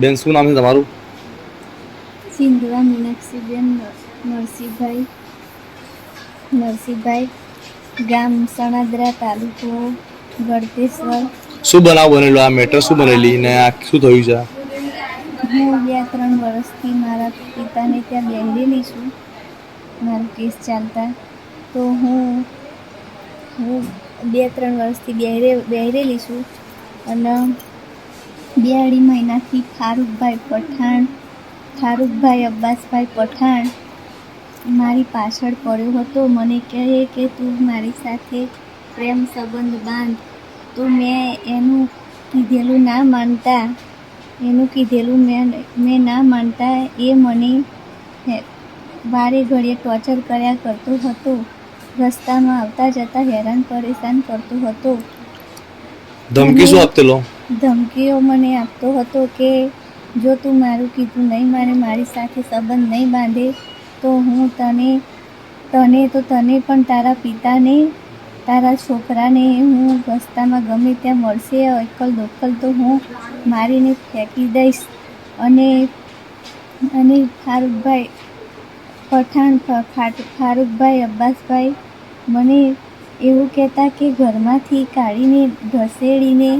બેન શું નામ છે તમારું? સિંધવા મીનાક્ષીબેન નરસિંહભાઈ. નરસિંહભાઈ ગામ સણાદરા તાલુકો ગળતેશ્વર શું બનાવ બનેલો? આ મેટર શું બનેલી ને આ શું થયું છે? હું બે ત્રણ વર્ષથી મારા પિતાને ત્યાં બેંગેલી છું. મારો કેસ ચાલતા. તો હું હું બે ત્રણ વર્ષથી બેહરે બેહરેલી છું. અને બે મહિનાથી ફારૂકભાઈ પઠાણ ફારૂકભાઈ અબ્બાસભાઈ પઠાણ મારી પાછળ પડ્યો હતો. મને કહે કે તું મારી સાથે પ્રેમ સંબંધ બાંધ. તો મેં એનું કીધેલું ના માનતા. એનું કીધેલું મેં મેં ના માનતા. એ મને વારે ઘડીએ ટોર્ચર કર્યા કરતો હતો. રસ્તામાં આવતા જતા હેરાન પરેશાન કરતો હતો. ધમકી શું આપતેલો ધમકીઓ મને આપતો હતો કે, જો તું મારું કીધું નહીં, મારે મારી સાથે સંબંધ નહીં બાંધે, તો હું તને તને, તો તને પણ તારા પિતાને, તારા છોકરાને હું રસ્તામાં ગમે ત્યાં મળશે એકલ દોકલ તો હું મારીને ફેંકી દઈશ. અને અને ફારૂકભાઈ, પઠાણ ફારૂકભાઈ અબ્બાસભાઈ મને એવું કહેતા કે ઘરમાંથી કાઢીને ઘસેડીને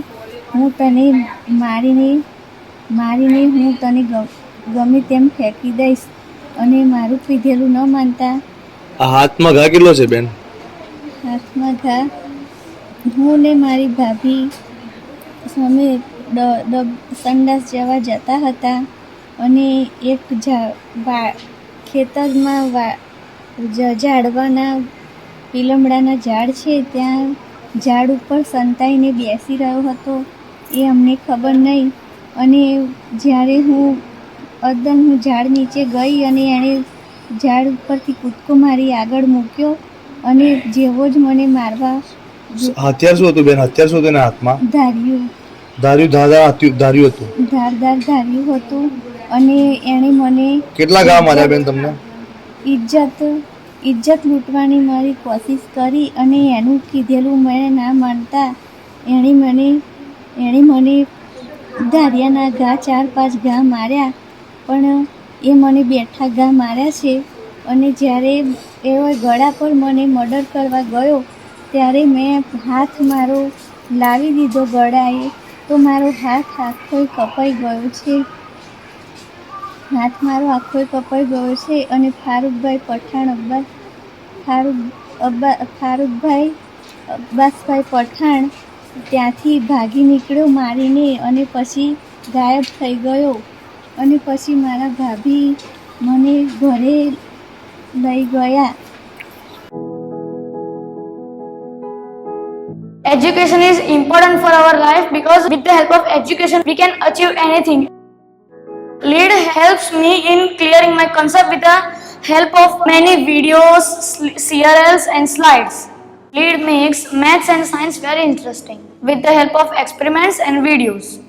હું તને મારીને મારીને હું તને ગમે તેમ ફેંકી દઈશ અને મારું પીધેલું ન માનતા. આ હાથમાં ઘા કેટલો છે બેન? હાથમાં ઘા? હું ને મારી ભાભી અમે સંડાસ જવા જતા હતા અને એક ખેતરમાં ઝાડવાના પીલમડાના ઝાડ છે ત્યાં ઝાડ ઉપર સંતાઈને બેસી રહ્યો હતો. એ અમને ખબર નહીં. અને જ્યારે હું અદન હું ઝાડ નીચે ગઈ અને એણે ઝાડ ઉપરથી કૂદકો મારી આગળ મૂક્યો અને જેવો જ મને મારવા હથિયાર શું હતું બેન? હથિયાર શું હતું એના હાથમાં? ધાર્યું. ધાર્યું ધાધા ધાર્યું હતું? ધારદાર ધાર્યું હતું. અને એણે મને કેટલા ગામ માર્યા બેન તમને? ઇજ્જત ઇજ્જત લૂંટવાની મારી કોશિશ કરી અને એનું કીધેલું મેં ના માનતા એણે મને એણે મને ધારિયાના ઘા ચાર પાંચ ઘા માર્યા, પણ એ મને બેઠા ઘા માર્યા છે. અને જ્યારે એવો ગળા પર મને મર્ડર કરવા ગયો, ત્યારે મેં હાથ મારો લાવી દીધો ગળાએ, તો મારો હાથ આખો કપાઈ ગયો છે. હાથ મારો આખો કપાઈ ગયો છે અને ફારૂકભાઈ પઠાણ અબ્બાસ, ફારૂક અબ્બા, ફારૂકભાઈ અબ્બાસભાઈ પઠાણ ત્યાંથી ભાગી નીકળ્યો મારીને અને પછી ગાયબ થઈ ગયો અને પછી મારા ભાભી મને ઘરે લઈ ગયા is important for our life because with the help of education we can achieve anything. Lead helps me in clearing my concept with the help of many videos, sl- CRLs and slides. Lead makes maths and science very interesting with the help of experiments and videos.